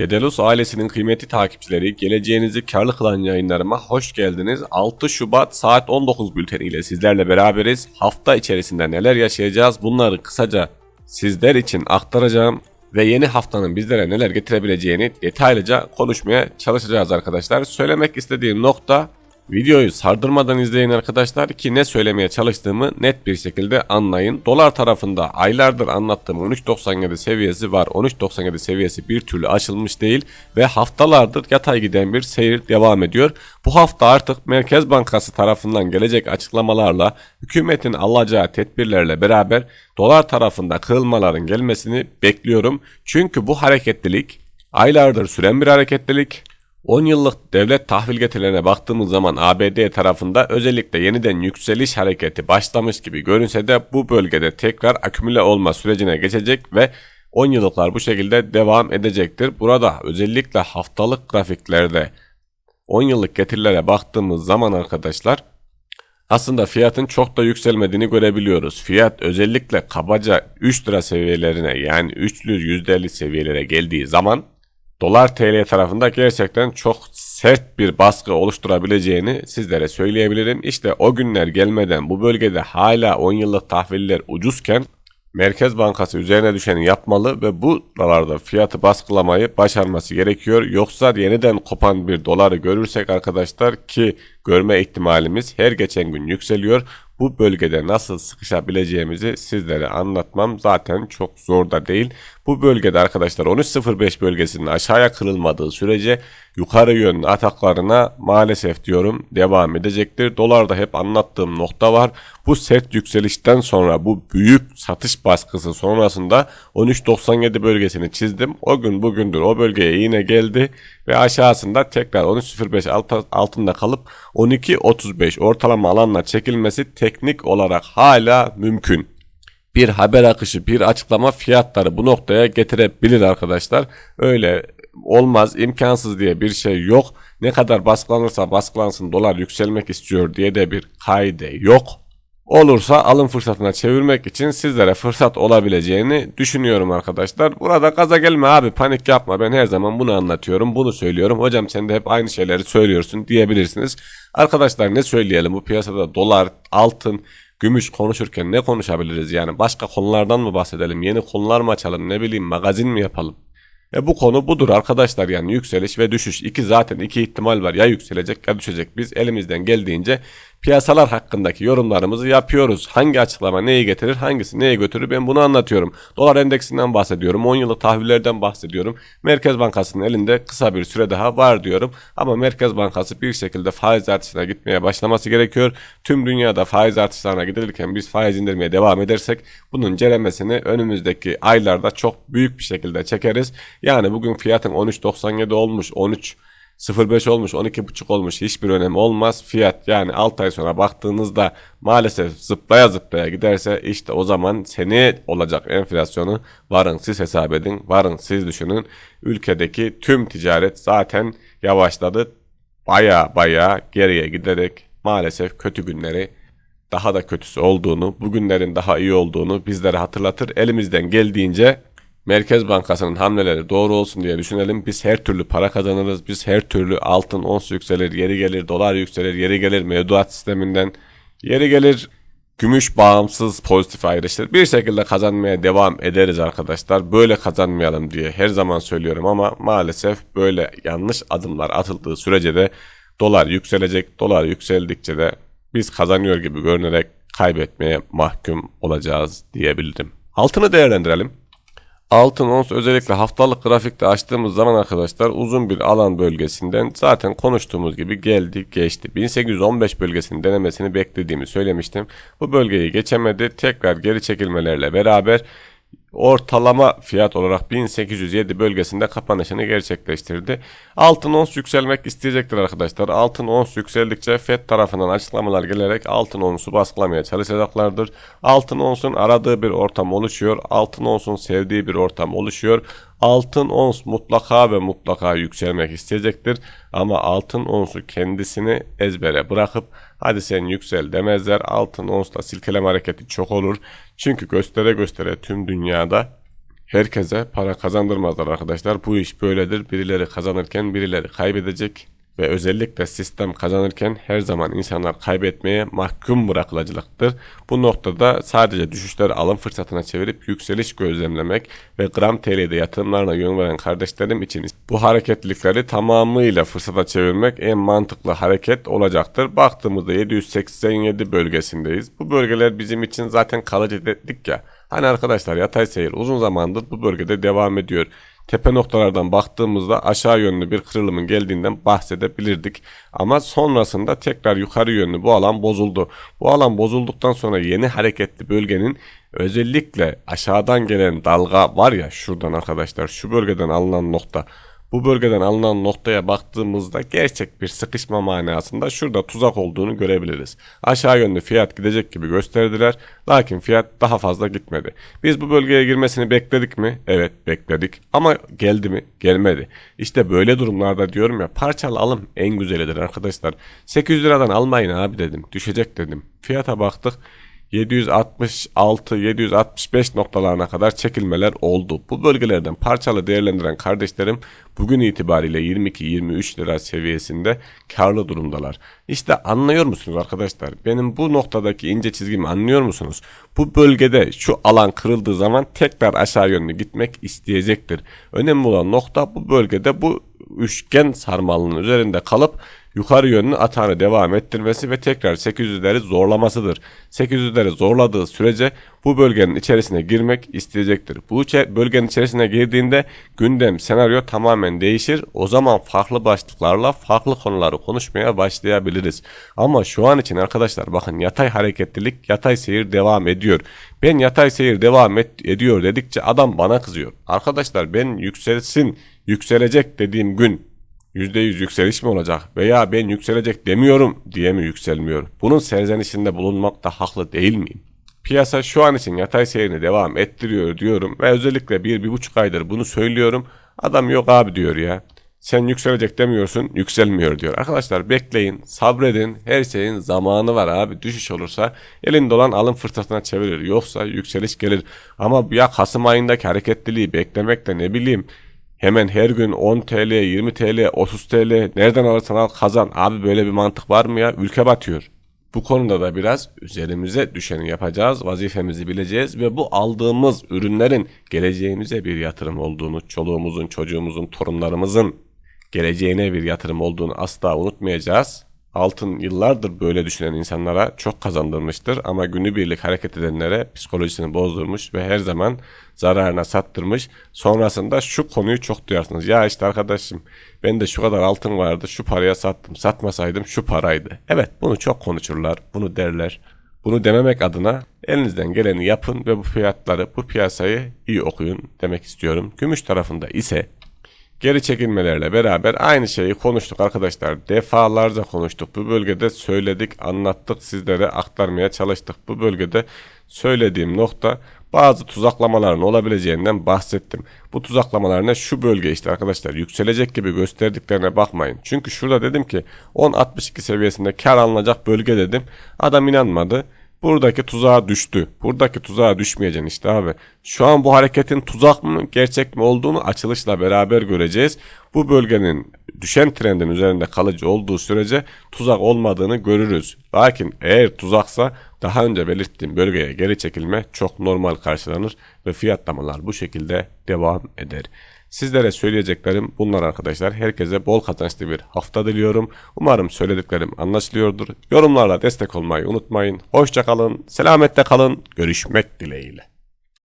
Dedelus ailesinin kıymetli takipçileri geleceğinizi karlı kılan yayınlarıma hoş geldiniz. 6 Şubat saat 19 bülteni ile sizlerle beraberiz. Hafta içerisinde neler yaşayacağız bunları kısaca sizler için aktaracağım ve yeni haftanın bizlere neler getirebileceğini detaylıca konuşmaya çalışacağız arkadaşlar. Söylemek istediğim nokta Videoyu sardırmadan izleyin arkadaşlar ki ne söylemeye çalıştığımı net bir şekilde anlayın. Dolar tarafında aylardır anlattığım 13.97 seviyesi var. 13.97 seviyesi bir türlü açılmış değil ve haftalardır yatay giden bir seyir devam ediyor. Bu hafta artık Merkez Bankası tarafından gelecek açıklamalarla hükümetin alacağı tedbirlerle beraber dolar tarafında kırılmaların gelmesini bekliyorum. Çünkü bu hareketlilik aylardır süren bir hareketlilik 10 yıllık devlet tahvil getirilerine baktığımız zaman ABD tarafında özellikle yeniden yükseliş hareketi başlamış gibi görünse de bu bölgede tekrar akümüle olma sürecine geçecek ve 10 yıllıklar bu şekilde devam edecektir. Burada özellikle haftalık grafiklerde 10 yıllık getirilere baktığımız zaman arkadaşlar aslında fiyatın çok da yükselmediğini görebiliyoruz. Fiyat özellikle kabaca 3 lira seviyelerine yani 3'lü %50 seviyelere geldiği zaman dolar TL tarafında gerçekten çok sert bir baskı oluşturabileceğini sizlere söyleyebilirim. İşte o günler gelmeden bu bölgede hala 10 yıllık tahviller ucuzken Merkez Bankası üzerine düşeni yapmalı ve bu dolarda fiyatı baskılamayı başarması gerekiyor. Yoksa yeniden kopan bir doları görürsek arkadaşlar ki görme ihtimalimiz her geçen gün yükseliyor. Bu bölgede nasıl sıkışabileceğimizi sizlere anlatmam zaten çok zor da değil. Bu bölgede arkadaşlar 13.05 bölgesinin aşağıya kırılmadığı sürece yukarı yönlü ataklarına maalesef diyorum devam edecektir. Dolarda hep anlattığım nokta var. Bu sert yükselişten sonra bu büyük satış baskısı sonrasında 13.97 bölgesini çizdim. O gün bugündür o bölgeye yine geldi ve aşağısında tekrar 13.05 altında kalıp 12.35 ortalama alanla çekilmesi teknik olarak hala mümkün bir haber akışı, bir açıklama fiyatları bu noktaya getirebilir arkadaşlar. Öyle olmaz, imkansız diye bir şey yok. Ne kadar baskılanırsa baskılansın dolar yükselmek istiyor diye de bir kaide yok. Olursa alım fırsatına çevirmek için sizlere fırsat olabileceğini düşünüyorum arkadaşlar. Burada gaza gelme abi panik yapma ben her zaman bunu anlatıyorum bunu söylüyorum. Hocam sen de hep aynı şeyleri söylüyorsun diyebilirsiniz. Arkadaşlar ne söyleyelim bu piyasada dolar, altın, gümüş konuşurken ne konuşabiliriz? Yani başka konulardan mı bahsedelim? Yeni konular mı açalım? Ne bileyim magazin mi yapalım? E bu konu budur arkadaşlar yani yükseliş ve düşüş. iki zaten iki ihtimal var ya yükselecek ya düşecek. Biz elimizden geldiğince piyasalar hakkındaki yorumlarımızı yapıyoruz. Hangi açıklama neyi getirir, hangisi neye götürür ben bunu anlatıyorum. Dolar endeksinden bahsediyorum, 10 yıllık tahvillerden bahsediyorum. Merkez Bankası'nın elinde kısa bir süre daha var diyorum. Ama Merkez Bankası bir şekilde faiz artışına gitmeye başlaması gerekiyor. Tüm dünyada faiz artışlarına gidilirken biz faiz indirmeye devam edersek bunun ceremesini önümüzdeki aylarda çok büyük bir şekilde çekeriz. Yani bugün fiyatın 13.97 olmuş, 13 0.5 olmuş 12.5 olmuş hiçbir önemi olmaz. Fiyat yani 6 ay sonra baktığınızda maalesef zıplaya zıplaya giderse işte o zaman seni olacak enflasyonu varın siz hesap edin varın siz düşünün. Ülkedeki tüm ticaret zaten yavaşladı. Baya baya geriye giderek maalesef kötü günleri daha da kötüsü olduğunu, bugünlerin daha iyi olduğunu bizlere hatırlatır. Elimizden geldiğince Merkez Bankası'nın hamleleri doğru olsun diye düşünelim. Biz her türlü para kazanırız. Biz her türlü altın ons yükselir, yeri gelir dolar yükselir, yeri gelir mevduat sisteminden, yeri gelir gümüş bağımsız pozitif ayrıştır. Bir şekilde kazanmaya devam ederiz arkadaşlar. Böyle kazanmayalım diye her zaman söylüyorum ama maalesef böyle yanlış adımlar atıldığı sürece de dolar yükselecek. Dolar yükseldikçe de biz kazanıyor gibi görünerek kaybetmeye mahkum olacağız diyebilirim. Altını değerlendirelim. Altın ons özellikle haftalık grafikte açtığımız zaman arkadaşlar uzun bir alan bölgesinden zaten konuştuğumuz gibi geldi geçti. 1815 bölgesinin denemesini beklediğimi söylemiştim. Bu bölgeyi geçemedi. Tekrar geri çekilmelerle beraber ortalama fiyat olarak 1807 bölgesinde kapanışını gerçekleştirdi. Altın ons yükselmek isteyecektir arkadaşlar. Altın ons yükseldikçe FED tarafından açıklamalar gelerek altın onsu baskılamaya çalışacaklardır. Altın onsun aradığı bir ortam oluşuyor. Altın onsun sevdiği bir ortam oluşuyor. Altın ons mutlaka ve mutlaka yükselmek isteyecektir. Ama altın onsu kendisini ezbere bırakıp hadi sen yüksel demezler. Altın onsla silkeleme hareketi çok olur. Çünkü göstere göstere tüm dünyada Herkese para kazandırmazlar arkadaşlar. Bu iş böyledir. Birileri kazanırken birileri kaybedecek. Ve özellikle sistem kazanırken her zaman insanlar kaybetmeye mahkum bırakılacılıktır. Bu noktada sadece düşüşleri alım fırsatına çevirip yükseliş gözlemlemek ve gram TL'de yatırımlarına yön veren kardeşlerim için bu hareketlilikleri tamamıyla fırsata çevirmek en mantıklı hareket olacaktır. Baktığımızda 787 bölgesindeyiz. Bu bölgeler bizim için zaten kalıcı dedik ya. Hani arkadaşlar yatay seyir uzun zamandır bu bölgede devam ediyor tepe noktalardan baktığımızda aşağı yönlü bir kırılımın geldiğinden bahsedebilirdik. Ama sonrasında tekrar yukarı yönlü bu alan bozuldu. Bu alan bozulduktan sonra yeni hareketli bölgenin özellikle aşağıdan gelen dalga var ya şuradan arkadaşlar şu bölgeden alınan nokta bu bölgeden alınan noktaya baktığımızda gerçek bir sıkışma manasında şurada tuzak olduğunu görebiliriz. Aşağı yönlü fiyat gidecek gibi gösterdiler lakin fiyat daha fazla gitmedi. Biz bu bölgeye girmesini bekledik mi? Evet bekledik ama geldi mi? Gelmedi. İşte böyle durumlarda diyorum ya parçalı alım en güzelidir arkadaşlar. 800 liradan almayın abi dedim düşecek dedim. Fiyata baktık 766-765 noktalarına kadar çekilmeler oldu. Bu bölgelerden parçalı değerlendiren kardeşlerim bugün itibariyle 22-23 lira seviyesinde karlı durumdalar. İşte anlıyor musunuz arkadaşlar? Benim bu noktadaki ince çizgimi anlıyor musunuz? Bu bölgede şu alan kırıldığı zaman tekrar aşağı yönlü gitmek isteyecektir. Önemli olan nokta bu bölgede bu üçgen sarmalının üzerinde kalıp yukarı yönlü atağını devam ettirmesi ve tekrar 800'leri zorlamasıdır. 800'leri zorladığı sürece bu bölgenin içerisine girmek isteyecektir. Bu bölgenin içerisine girdiğinde gündem, senaryo tamamen değişir. O zaman farklı başlıklarla farklı konuları konuşmaya başlayabiliriz. Ama şu an için arkadaşlar bakın yatay hareketlilik, yatay seyir devam ediyor. Ben yatay seyir devam et, ediyor dedikçe adam bana kızıyor. Arkadaşlar ben yükselsin, yükselecek dediğim gün %100 yükseliş mi olacak veya ben yükselecek demiyorum diye mi yükselmiyor? Bunun serzenişinde bulunmakta haklı değil miyim? Piyasa şu an için yatay seyrini devam ettiriyor diyorum ve özellikle bir, bir buçuk aydır bunu söylüyorum. Adam yok abi diyor ya. Sen yükselecek demiyorsun, yükselmiyor diyor. Arkadaşlar bekleyin, sabredin. Her şeyin zamanı var abi. Düşüş olursa elinde olan alım fırsatına çevirir. Yoksa yükseliş gelir. Ama ya Kasım ayındaki hareketliliği beklemek de ne bileyim Hemen her gün 10 TL, 20 TL, 30 TL nereden alırsan al kazan. Abi böyle bir mantık var mı ya? Ülke batıyor. Bu konuda da biraz üzerimize düşeni yapacağız, vazifemizi bileceğiz ve bu aldığımız ürünlerin geleceğimize bir yatırım olduğunu, çoluğumuzun, çocuğumuzun, torunlarımızın geleceğine bir yatırım olduğunu asla unutmayacağız. Altın yıllardır böyle düşünen insanlara çok kazandırmıştır ama günübirlik hareket edenlere psikolojisini bozdurmuş ve her zaman zararına sattırmış. Sonrasında şu konuyu çok duyarsınız. Ya işte arkadaşım ben de şu kadar altın vardı şu paraya sattım satmasaydım şu paraydı. Evet bunu çok konuşurlar bunu derler. Bunu dememek adına elinizden geleni yapın ve bu fiyatları bu piyasayı iyi okuyun demek istiyorum. Gümüş tarafında ise Geri çekilmelerle beraber aynı şeyi konuştuk arkadaşlar. Defalarca konuştuk. Bu bölgede söyledik, anlattık, sizlere aktarmaya çalıştık. Bu bölgede söylediğim nokta bazı tuzaklamaların olabileceğinden bahsettim. Bu tuzaklamalar ne? Şu bölge işte arkadaşlar yükselecek gibi gösterdiklerine bakmayın. Çünkü şurada dedim ki 10.62 seviyesinde kar alınacak bölge dedim. Adam inanmadı. Buradaki tuzağa düştü. Buradaki tuzağa düşmeyeceksin işte abi. Şu an bu hareketin tuzak mı gerçek mi olduğunu açılışla beraber göreceğiz. Bu bölgenin düşen trendin üzerinde kalıcı olduğu sürece tuzak olmadığını görürüz. Lakin eğer tuzaksa daha önce belirttiğim bölgeye geri çekilme çok normal karşılanır ve fiyatlamalar bu şekilde devam eder. Sizlere söyleyeceklerim bunlar arkadaşlar. Herkese bol kazançlı bir hafta diliyorum. Umarım söylediklerim anlaşılıyordur. Yorumlarla destek olmayı unutmayın. Hoşçakalın, selamette kalın, görüşmek dileğiyle.